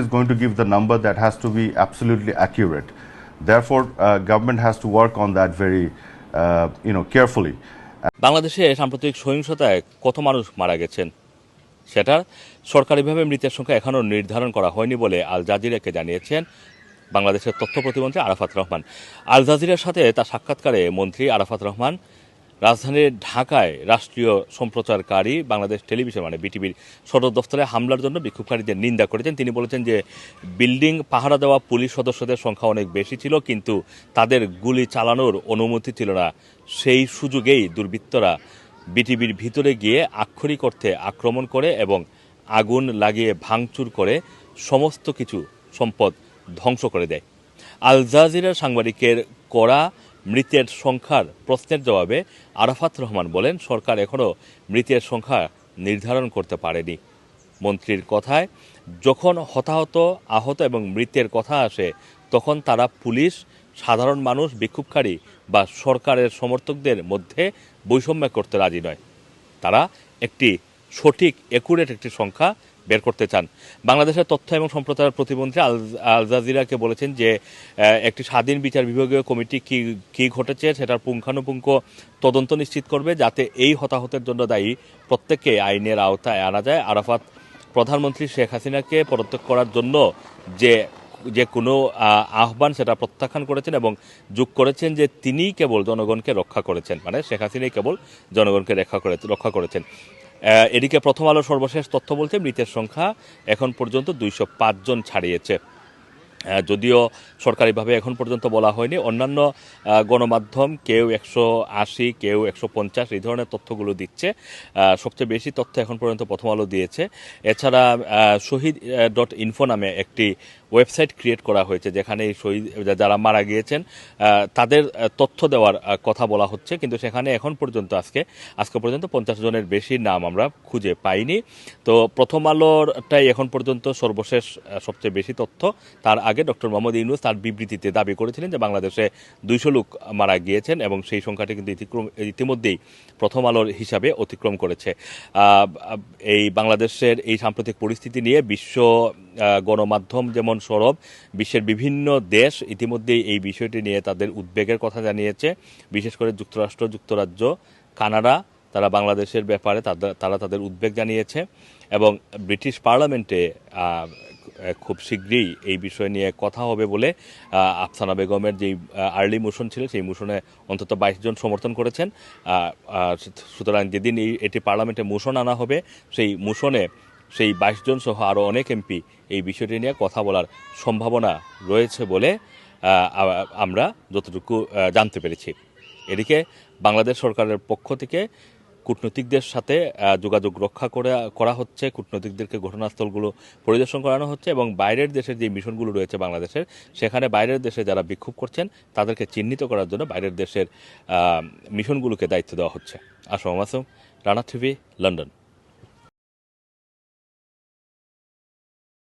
is going to give the number that has to be absolutely accurate. Therefore, uh, government has to work on that very, uh, you know, carefully. বাংলাদেশে সাম্প্রতিক সহিংসতায় কত মানুষ মারা গেছেন সেটা সরকারিভাবে মৃতের সংখ্যা এখনও নির্ধারণ করা হয়নি বলে আল জাজিরাকে জানিয়েছেন বাংলাদেশের তথ্য প্রতিমন্ত্রী আরাফাত রহমান আল জাজিরার সাথে তার সাক্ষাৎকারে মন্ত্রী আরাফাত রহমান রাজধানীর ঢাকায় রাষ্ট্রীয় সম্প্রচারকারী বাংলাদেশ টেলিভিশন মানে বিটিভির সদর দফতরে হামলার জন্য বিক্ষোভকারীদের নিন্দা করেছেন। তিনি বলেছেন যে, বিল্ডিং পাহারা দেওয়া পুলিশ সদস্যদের সংখ্যা অনেক বেশি ছিল, কিন্তু তাদের গুলি চালানোর অনুমতি ছিল না। সেই সুযোগেই দুর্বৃত্তরা বিটিভির ভিতরে গিয়ে আক্ষরিক অর্থে আক্রমণ করে এবং আগুন লাগিয়ে ভাঙচুর করে সমস্ত কিছু সম্পদ ধ্বংস করে দেয়। আল জাজিরা সাংবাদিকের করা মৃতের সংখ্যার প্রশ্নের জবাবে আরাফাত রহমান বলেন, সরকার এখনও মৃতের সংখ্যা নির্ধারণ করতে পারেনি। মন্ত্রীর কথায়, যখন হতাহত, আহত এবং মৃতের কথা আসে, তখন তারা পুলিশ, সাধারণ মানুষ, বিক্ষোভকারী বা সরকারের সমর্থকদের মধ্যে বৈষম্য করতে রাজি নয়। তারা একটি সঠিক একুরেট একটি সংখ্যা বের করতে চান। বাংলাদেশের তথ্য এবং সম্প্রচার প্রতিমন্ত্রী আল আল জাজিরাকে বলেছেন যে একটি স্বাধীন বিচার বিভাগীয় কমিটি কি কি ঘটেছে সেটার পুঙ্খানুপুঙ্খ তদন্ত নিশ্চিত করবে যাতে এই হতাহতের জন্য দায়ী প্রত্যেককে আইনের আওতায় আনা যায়। আরাফাত প্রধানমন্ত্রী শেখ হাসিনাকে পদত্যাগ করার জন্য যে যে কোনো আহ্বান সেটা প্রত্যাখ্যান করেছেন এবং যোগ করেছেন যে তিনিই কেবল জনগণকে রক্ষা করেছেন। মানে শেখ হাসিনাই কেবল জনগণকে রক্ষা করে রক্ষা করেছেন। এদিকে প্রথম আলো সর্বশেষ তথ্য বলছে মৃতের সংখ্যা এখন পর্যন্ত দুইশো জন ছাড়িয়েছে। যদিও সরকারিভাবে এখন পর্যন্ত বলা হয়নি। অন্যান্য গণমাধ্যম কেউ একশো আশি, কেউ একশো পঞ্চাশ এই ধরনের তথ্যগুলো দিচ্ছে। সবচেয়ে বেশি তথ্য এখন পর্যন্ত প্রথম আলো দিয়েছে। এছাড়া শহীদ ডট ইনফো নামে একটি ওয়েবসাইট ক্রিয়েট করা হয়েছে, যেখানে এই শহীদ, যারা মারা গিয়েছেন তাদের তথ্য দেওয়ার কথা বলা হচ্ছে। কিন্তু সেখানে এখন পর্যন্ত আজকে আজকে পর্যন্ত পঞ্চাশ জনের বেশি নাম আমরা খুঁজে পাইনি। তো প্রথম আলোরটাই এখন পর্যন্ত সর্বশেষ সবচেয়ে বেশি তথ্য। তার আগে ডক্টর মোহাম্মদ ইউনুস তার বিবৃতিতে দাবি করেছিলেন যে বাংলাদেশে দুইশো লোক মারা গিয়েছেন এবং সেই সংখ্যাটি কিন্তু ইতিক্রম, ইতিমধ্যেই প্রথম আলোর হিসাবে অতিক্রম করেছে। এই বাংলাদেশের এই সাম্প্রতিক পরিস্থিতি নিয়ে বিশ্ব গণমাধ্যম যেমন সরব, বিশ্বের বিভিন্ন দেশ ইতিমধ্যেই এই বিষয়টি নিয়ে তাদের উদ্বেগের কথা জানিয়েছে। বিশেষ করে যুক্তরাষ্ট্র, যুক্তরাজ্য, কানাডা, তারা বাংলাদেশের ব্যাপারে তারা তাদের উদ্বেগ জানিয়েছে এবং ব্রিটিশ পার্লামেন্টে খুব শীঘ্রই এই বিষয় নিয়ে কথা হবে বলে আফসানা বেগমের যেই আর্লি মোশন ছিল সেই মোশনে অন্তত বাইশ জন সমর্থন করেছেন। সুতরাং যেদিন এই, এটি পার্লামেন্টে মোশন আনা হবে, সেই মোশনে সেই বাইশ জন সহ আরও অনেক এমপি এই বিষয়টি নিয়ে কথা বলার সম্ভাবনা রয়েছে বলে আমরা যতটুকু জানতে পেরেছি। এদিকে বাংলাদেশ সরকারের পক্ষ থেকে কূটনৈতিকদের সাথে যোগাযোগ রক্ষা করে, করা হচ্ছে। কূটনৈতিকদেরকে ঘটনাস্থলগুলো পরিদর্শন করানো হচ্ছে এবং বাইরের দেশের যে মিশনগুলো রয়েছে বাংলাদেশের, সেখানে বাইরের দেশে যারা বিক্ষোভ করছেন, তাদেরকে চিহ্নিত করার জন্য বাইরের দেশের মিশনগুলোকে দায়িত্ব দেওয়া হচ্ছে। Assam Masum, Rana TV, London.